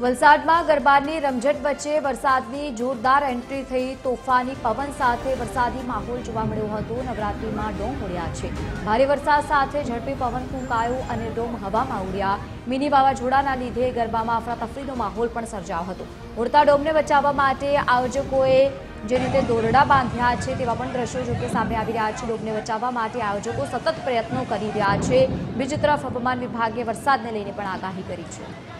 વલસાડમાં ગરબાની રમઝટ વચ્ચે વરસાદની જોરદાર એન્ટ્રી થઈ. તોફાની પવન સાથે વરસાદી માહોલ જોવા મળ્યો હતો. નવરાત્રીમાં ડોમ ઉડ્યા છે. ભારે વરસાદ સાથે ઝડપી પવન ફૂંકાયો અને ડોમ હવામાં ઉડ્યા. મિની વાવાઝોડાના લીધે ગરબામાં અફરાતફરીનો માહોલ પણ સર્જાયો હતો. ઉડતા ડોમને બચાવવા માટે આયોજકોએ જે રીતે દોરડા બાંધ્યા છે તેવા પણ દ્રશ્યો જોકે સામે આવી રહ્યા છે. ડોમને બચાવવા માટે આયોજકો સતત પ્રયત્નો કરી રહ્યા છે. બીજી તરફ, હવામાન વિભાગે વરસાદને લઈને પણ આગાહી કરી છે.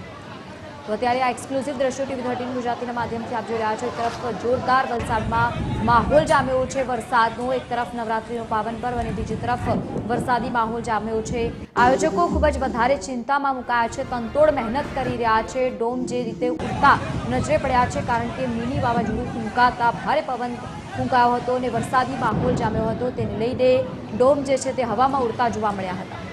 તો અત્યારે આ એક્સક્લુઝિવ દ્રશ્યો ટીવી થર્ટીન ગુજરાતીના માધ્યમથી આપ જોઈ રહ્યા છો. એક તરફ જોરદાર વલસાડમાં માહોલ જામ્યો છે. વરસાદનો એક તરફ નવરાત્રીનો પાવન પર્વ અને બીજી તરફ વરસાદી માહોલ જામ્યો છે. આયોજકો ખૂબ જ વધારે ચિંતામાં મુકાયા છે. તંતોડ મહેનત કરી રહ્યા છે. ડોમ જે રીતે ઉડતા નજરે પડ્યા છે, કારણ કે મિની વાવાઝોડું ફૂંકાતા ભારે પવન ફૂંકાયો હતો અને વરસાદી માહોલ જામ્યો હતો. તેને લઈને ડોમ જે છે તે હવામાં ઉડતા જોવા મળ્યા હતા.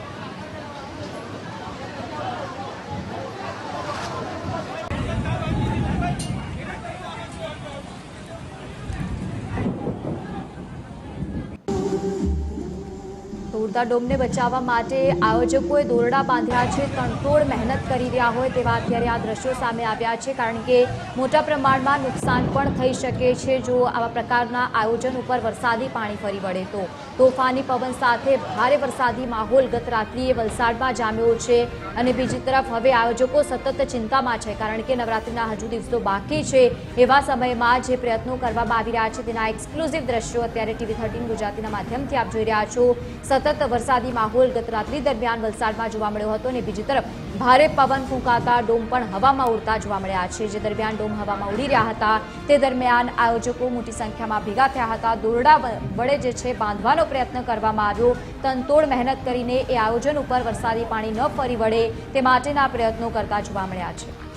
ઉડતા ડોમને બચાવવા માટે આયોજકોએ દોરડા બાંધ્યા છે તણતોડ મહેનત કરી રહ્યા હોય તેવા અત્યારે આ દ્રશ્યો સામે આવ્યા છે, કારણ કે મોટા પ્રમાણમાં નુકસાન પણ થઈ શકે છે જો આવા પ્રકારના આયોજન ઉપર વરસાદી પાણી ફરી વળે તો. તોફાની પવન સાથે ભારે વરસાદી માહોલ ગત રાત્રિએ વલસાડમાં જામ્યો છે અને બીજી તરફ હવે આયોજકો સતત ચિંતામાં છે, કારણ કે નવરાત્રિના હજુ દિવસો બાકી છે એવા સમયમાં જે પ્રયત્નો કરવામાં આવી રહ્યા છે તેના એક્સક્લુઝિવ દ્રશ્યો અત્યારે ટીવી થર્ટીન ગુજરાતીના માધ્યમથી આપ જોઈ રહ્યા છો. સતત વરસાદી માહોલ ગત રાત્રિ દરમિયાન વલસાડમાં જોવા મળ્યો હતો અને બીજી તરફ ભારે પવન ફૂંકાતા ડોમ પણ હવામાં ઉડતા જોવા મળ્યા છે. જે દરમિયાન ડોમ હવામાં ઉડી રહ્યા હતા. તે દરમિયાન આયોજકો મોટી સંખ્યામાં ભેગા થયા હતા. દોરડા વડે જે છે બાંધવાનો પ્રયત્ન કરવામાં આવ્યો. તનતોડ મહેનત કરીને એ આયોજન ઉપર વરસાદી પાણી ન ફરી વળે તે માટેના પ્રયત્નો કરતા જોવા મળ્યા છે.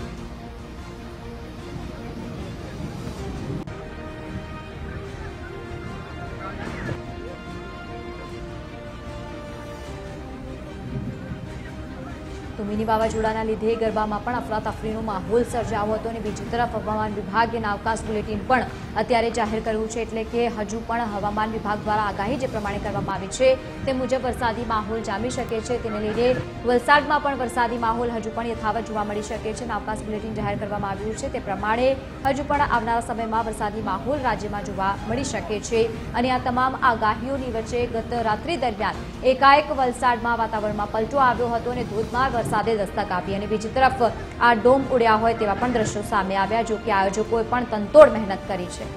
તો મિની વાવાઝોડાના લીધે ગરબામાં પણ અફરાતફરીનો માહોલ સર્જાયો હતો અને બીજી તરફ હવામાન વિભાગે અવકાશ બુલેટિન પણ અત્યારે જાહેર કર્યું છે એટલે કે હજુ પણ હવામાન વિભાગ દ્વારા આગાહી જે પ્રમાણે કરવામાં આવી છે તે મુજબ વરસાદી માહોલ જામી શકે છે. તેને લીધે વલસાડમાં પણ વરસાદી માહોલ હજુ પણ યથાવત જોવા મળી શકે છે. અને અવકાશ બુલેટિન જાહેર કરવામાં આવ્યું છે. તે પ્રમાણે હજુ પણ આવનારા સમયમાં વરસાદી માહોલ રાજ્યમાં જોવા મળી શકે છે અને આ તમામ આગાહીઓની વચ્ચે ગત રાત્રિ દરમિયાન એકાએક વલસાડમાં વાતાવરણમાં પલટો આવ્યો હતો અને ધોધમાર વરસાદે દસ્તક આપી અને બીજી તરફ આ ડોમ ઉડ્યા હોય તેવા પણ દ્રશ્યો સામે આવ્યા, જો કે આયોજકોએ પણ તંતોડ મહેનત કરી છે.